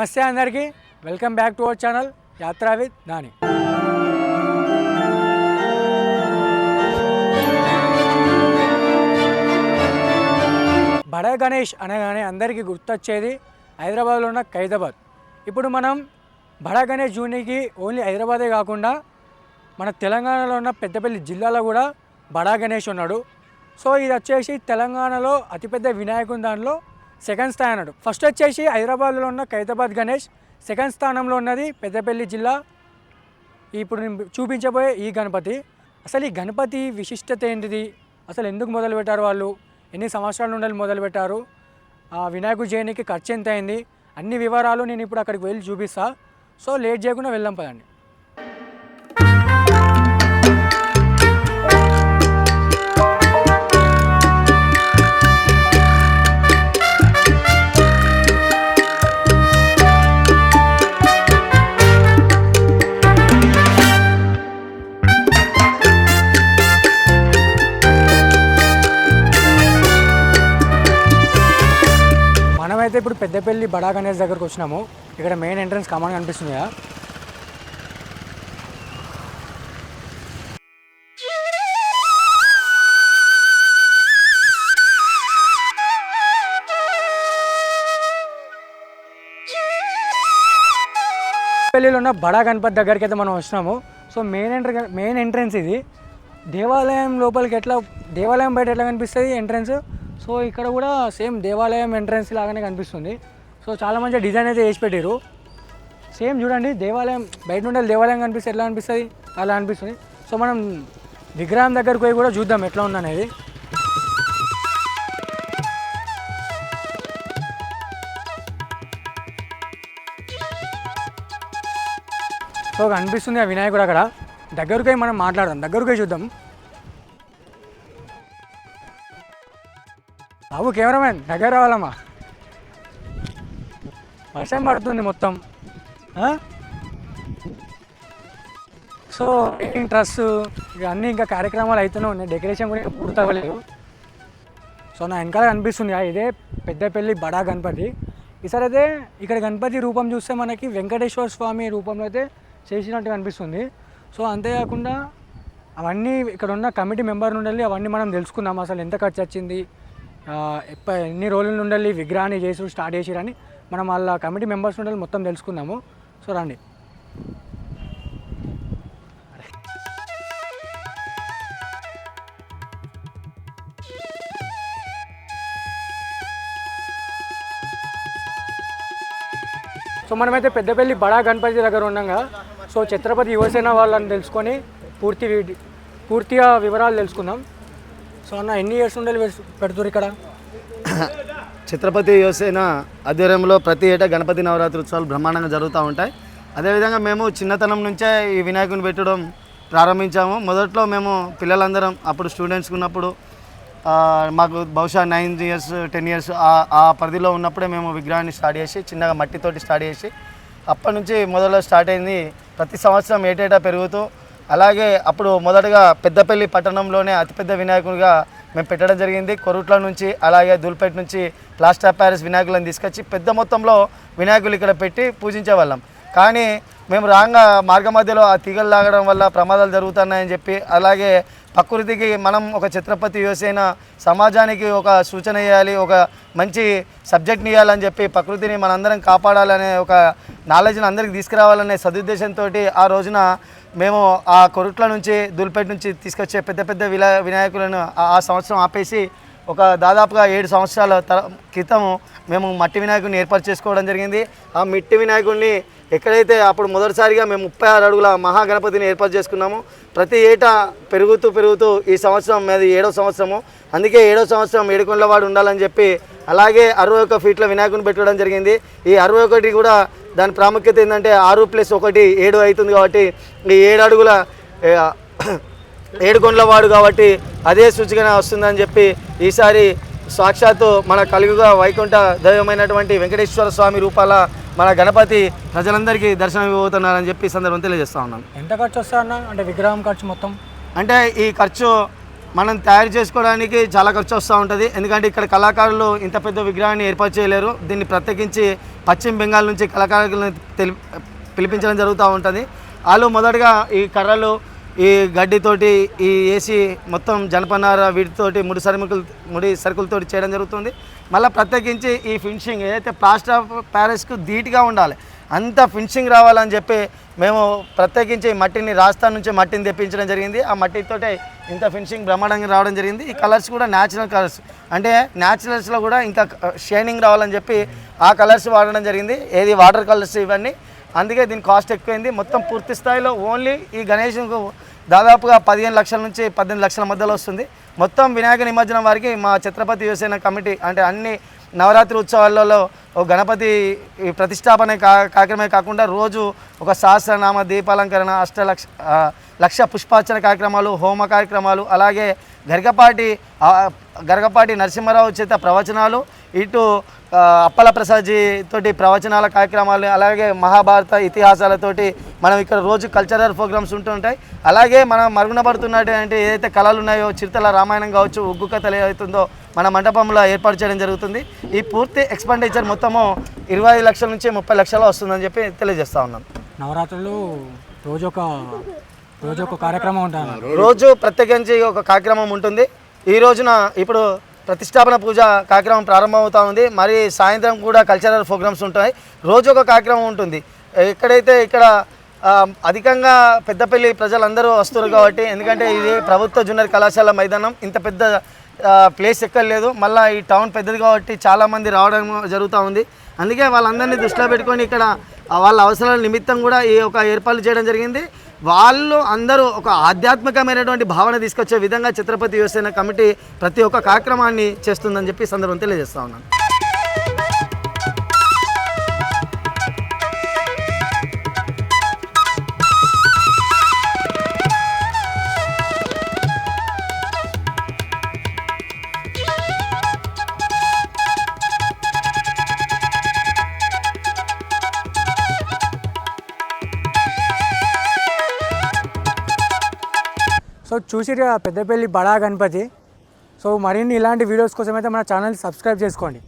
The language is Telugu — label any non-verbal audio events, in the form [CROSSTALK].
నమస్తే అందరికీ. Welcome back to our channel Yatra with Nani. Bada Ganesh అనగానే అందరికీ గుర్తొచ్చేది హైదరాబాద్లో ఉన్న ఖైదాబాద్. ఇప్పుడు మనం బడా గణేష్ జూనికి ఓన్లీ హైదరాబాదే కాకుండా మన తెలంగాణలో ఉన్న పెద్దపల్లి జిల్లాలో కూడా బడా గణేష్ ఉన్నాడు. సో ఇది వచ్చేసి తెలంగాణలో అతిపెద్ద వినాయకుని దానిలో సెకండ్ స్థాయి అన్నాడు ఫస్ట్ వచ్చేసి హైదరాబాద్లో ఉన్న ఖైదాబాద్ గణేష్. సెకండ్ స్థానంలో ఉన్నది పెద్దపల్లి జిల్లా. ఇప్పుడు నేను చూపించబోయే ఈ గణపతి. అసలు ఈ గణపతి విశిష్టత ఏంటిది? అసలు ఎందుకు మొదలుపెట్టారు వాళ్ళు? ఎన్ని సంవత్సరాల నుండి మొదలుపెట్టారు ఆ వినాయకు జయనికి ఖర్చు ఎంత అయింది అన్ని వివరాలు నేను ఇప్పుడు అక్కడికి వెళ్ళి చూపిస్తా. సో లేట్ చేయకుండా వెళ్దాం పదండి. మనమైతే ఇప్పుడు పెద్దపల్లి బడా గణేష్ దగ్గరకు వచ్చినాము. ఇక్కడ మెయిన్ ఎంట్రన్స్ కామన్ కనిపిస్తుంది కదా. పెళ్ళిలో ఉన్న బడా గణపతి దగ్గరికి అయితే మనం వచ్చినాము. సో మెయిన్ ఎంట్ర మెయిన్ ఎంట్రన్స్ ఇది. దేవాలయం లోపలికి ఎట్లా దేవాలయం బయట ఎట్లా కనిపిస్తుంది ఎంట్రన్స్? సో ఇక్కడ కూడా సేమ్ దేవాలయం ఎంట్రన్స్ లాగానే కనిపిస్తుంది. సో చాలా మంచిగా డిజైన్ అయితే వేసి పెట్టారు సేమ్ చూడండి దేవాలయం బయట నుండి దేవాలయం కనిపిస్తే ఎట్లా అనిపిస్తుంది? అలా అనిపిస్తుంది. సో మనం విగ్రహం దగ్గరికి పోయి కూడా చూద్దాం ఎట్లా ఉందనేది. సో కనిపిస్తుంది ఆ వినాయకుడు అక్కడ. దగ్గరకై మనం మాట్లాడదాం. దగ్గరకై చూద్దాం. బాబు కెమెరామెన్ దగ్గర రావాలమ్మా. వర్షం పడుతుంది మొత్తం. సో పెయింటింగ్ ఇక అన్నీ ఇంకా కార్యక్రమాలు అయితేనే ఉన్నాయి. డెకరేషన్ కూడా ఇంకా పూర్తి అవ్వలేదు. సో నా వెనకాల కనిపిస్తుంది ఇదే పెద్దపల్లి బడా గణపతి. ఈసారి అయితే ఇక్కడ గణపతి రూపం చూస్తే మనకి వెంకటేశ్వర స్వామి రూపంలో అయితే చేసినట్టు కనిపిస్తుంది. సో అంతేకాకుండా అవన్నీ ఇక్కడ ఉన్న కమిటీ మెంబర్ నుండి అవన్నీ మనం తెలుసుకుందాం. అసలు ఎంత ఖర్చు వచ్చింది? ఎన్ని రోజుల నుండి విగ్రహాన్ని చేసి స్టార్ట్ చేసిరని మనం వాళ్ళ కమిటీ మెంబర్స్ నుండి మొత్తం తెలుసుకుందాము. సో రండి. సో మనమైతే పెద్దపల్లి బడా గణపతి దగ్గర ఉండగా సో ఛత్రపతి యువసేన వాళ్ళని తెలుసుకొని పూర్తి పూర్తిగా వివరాలు తెలుసుకుందాం. సో అన్న ఎన్ని ఇయర్స్ ఉండాలి పెడుతురు ఇక్కడ? ఛత్రపతి యువసేన ఆధ్వర్యంలో ప్రతి ఏటా గణపతి నవరాత్రి ఉత్సవాలు బ్రహ్మాండంగా జరుగుతూ ఉంటాయి. అదేవిధంగా మేము చిన్నతనం నుంచే ఈ వినాయకుని పెట్టడం ప్రారంభించాము. మొదట్లో మేము పిల్లలందరం అప్పుడు స్టూడెంట్స్ ఉన్నప్పుడు మాకు బహుశా నైన్ ఇయర్స్ టెన్ ఇయర్స్ ఆ పరిధిలో ఉన్నప్పుడే మేము విగ్రహాన్ని స్టార్ట్ చేసి చిన్నగా మట్టితోటి స్టార్ట్ చేసి అప్పటి నుంచి మొదలు స్టార్ట్ అయింది. ప్రతి సంవత్సరం ఏటేటా పెరుగుతూ అలాగే అప్పుడు మొదటగా పెద్దపల్లి పట్టణంలోనే అతిపెద్ద వినాయకునిగా మేము పెట్టడం జరిగింది. కొరుట్ల నుంచి అలాగే దూల్పేట నుంచి ప్లాస్టర్ ఆఫ్ ప్యారిస్ వినాయకులను తీసుకొచ్చి పెద్ద మొత్తంలో వినాయకులు ఇక్కడ పెట్టి పూజించే వాళ్ళం కానీ మేము రాగా మార్గ మధ్యలో ఆ తీగలు లాగడం వల్ల ప్రమాదాలు జరుగుతున్నాయని చెప్పి అలాగే ప్రకృతికి మనం ఒక ఛత్రపతి యువసేన సమాజానికి ఒక సూచన ఇవ్వాలి ఒక మంచి సబ్జెక్ట్ని ఇవ్వాలని చెప్పి ప్రకృతిని మనందరం కాపాడాలనే ఒక నాలెడ్జ్ని అందరికి తీసుకురావాలనే సదుద్దేశంతో ఆ రోజున మేము ఆ కొరుట్ల నుంచి దూల్పేట నుంచి తీసుకొచ్చే పెద్ద పెద్ద విలా వినాయకులను ఆ సంవత్సరం ఆపేసి ఒక దాదాపుగా ఏడు సంవత్సరాల తర క్రితం మేము మట్టి వినాయకుడిని ఏర్పాటు చేసుకోవడం జరిగింది. ఆ మిట్టి వినాయకుడిని ఎక్కడైతే అప్పుడు మొదటిసారిగా మేము ముప్పై ఆరు అడుగుల మహాగణపతిని ఏర్పాటు చేసుకున్నాము ప్రతి ఏటా పెరుగుతూ పెరుగుతూ ఈ సంవత్సరం అది ఏడో సంవత్సరము. అందుకే ఏడో సంవత్సరం ఏడుకొండలవాడు ఉండాలని చెప్పి అలాగే అరవై ఒక్క ఫీట్ల వినాయకుని పెట్టడం జరిగింది. ఈ అరవై ఒకటి కూడా దాని ప్రాముఖ్యత ఏంటంటే ఆరు ప్లస్ ఒకటి ఏడు అవుతుంది కాబట్టి ఈ ఏడు అడుగుల ఏ, [COUGHS] ఏడుకొండలవాడు కాబట్టి అదే సూచికన వస్తుందని చెప్పి ఈసారి సాక్షాత్తు మన కలుగుగా వైకుంఠ దైవమైనటువంటి వెంకటేశ్వర స్వామి రూపాల మన గణపతి ప్రజలందరికీ దర్శనం ఇవ్వబోతున్నారని చెప్పి ఈ సందర్భం తెలియజేస్తా ఉన్నాను. ఎంత ఖర్చు వస్తుంది అన్న అంటే విగ్రహం ఖర్చు మొత్తం? అంటే ఈ ఖర్చు మనం తయారు చేసుకోవడానికి చాలా ఖర్చు వస్తూ ఉంటుంది. ఎందుకంటే ఇక్కడ కళాకారులు ఇంత పెద్ద విగ్రహాన్ని ఏర్పాటు చేయలేరు. దీన్ని ప్రత్యేకించి పశ్చిమ బెంగాల్ నుంచి కళాకారులను తెలి పిలిపించడం జరుగుతూ ఉంటుంది. వాళ్ళు మొదటగా ఈ కర్రలు ఈ గడ్డితోటి ఈ ఏసీ మొత్తం జనపనార వీటితోటి ముడి సరుకులు ముడి సరుకులతోటి చేయడం జరుగుతుంది. మళ్ళీ ప్రత్యేకించి ఈ ఫినిషింగ్ ఏదైతే ప్లాస్టర్ ఆఫ్ ప్యారిస్కు ధీటుగా ఉండాలి అంత ఫినిషింగ్ రావాలని చెప్పి మేము ప్రత్యేకించి మట్టిని రాజస్థాన్ నుంచి మట్టిని తెప్పించడం జరిగింది. ఆ మట్టితోటే ఇంత ఫినిషింగ్ బ్రహ్మాండంగా రావడం జరిగింది. ఈ కలర్స్ కూడా న్యాచురల్ కలర్స్ అంటే న్యాచురల్స్లో కూడా ఇంకా షైనింగ్ రావాలని చెప్పి ఆ కలర్స్ వాడడం జరిగింది. ఏది వాటర్ కలర్స్ ఇవన్నీ. అందుకే దీని కాస్ట్ ఎక్కువైంది. మొత్తం పూర్తి స్థాయిలో ఓన్లీ ఈ గణేష్ దాదాపుగా పదిహేను లక్షల నుంచి పద్దెనిమిది లక్షల మధ్యలో వస్తుంది. మొత్తం వినాయక నిమజ్జనం వారికి మా ఛత్రపతి యువసేన కమిటీ అంటే అన్ని నవరాత్రి ఉత్సవాలలో గణపతి ఈ ప్రతిష్టాపన కా కార్యక్రమమే కాకుండా రోజు ఒక సహస్రనామ దీపాలంకరణ అష్టలక్ష లక్ష పుష్పార్చన కార్యక్రమాలు హోమ కార్యక్రమాలు అలాగే గరికపాటి గరగపాటి నరసింహారావు చేత ప్రవచనాలు ఇటు అప్పల ప్రసాద్జీ తోటి ప్రవచనాల కార్యక్రమాలు అలాగే మహాభారత ఇతిహాసాలతోటి మనం ఇక్కడ రోజు కల్చరల్ ప్రోగ్రామ్స్ ఉంటుంటాయి అలాగే మనం మరుగునపడుతున్నటువంటి ఏదైతే కళలు ఉన్నాయో చిరుతల రామాయణం కావచ్చు ఉగ్గు కథలు ఏదైతుందో మన మండపంలో ఏర్పాటు చేయడం జరుగుతుంది. ఈ పూర్తి ఎక్స్పెండిచర్ మొత్తము ఇరవై ఐదు లక్షల నుంచి ముప్పై లక్షలు వస్తుందని చెప్పి తెలియజేస్తా ఉన్నాను నవరాత్రులు రోజు ఒక రోజు ఒక కార్యక్రమం ఉంటుంది రోజు ప్రత్యేకించి ఒక కార్యక్రమం ఉంటుంది. ఈ రోజున ఇప్పుడు ప్రతిష్టాపన పూజ కార్యక్రమం ప్రారంభమవుతా ఉంది. మరి సాయంత్రం కూడా కల్చరల్ ప్రోగ్రామ్స్ ఉంటాయి రోజు ఒక కార్యక్రమం ఉంటుంది. ఎక్కడైతే ఇక్కడ అధికంగా పెద్దపల్లి ప్రజలందరూ వస్తారు కాబట్టి ఎందుకంటే ఇది ప్రభుత్వ జూనియర్ కళాశాల మైదానం. ఇంత పెద్ద ప్లేస్ ఎక్కడ లేదు. మళ్ళీ ఈ టౌన్ పెద్దది కాబట్టి చాలామంది రావడం జరుగుతూ ఉంది. అందుకే వాళ్ళందరినీ దృష్టిలో పెట్టుకొని ఇక్కడ వాళ్ళ అవసరాల నిమిత్తం కూడా ఈ ఒక ఏర్పాట్లు చేయడం జరిగింది. వాళ్ళు అందరూ ఒక ఆధ్యాత్మికమైనటువంటి భావన తీసుకొచ్చే విధంగా ఛత్రపతి యువసేన కమిటీ ప్రతి ఒక్క కార్యక్రమాన్ని చేస్తుందని చెప్పి సందర్భం తెలియజేస్తా ఉన్నాను. సో చూసిరు పెద్దపల్లి బడా గణపతి. సో మరిన్ని ఇలాంటి వీడియోస్ కోసం అయితే మన ఛానల్ సబ్స్క్రైబ్ చేసుకోండి.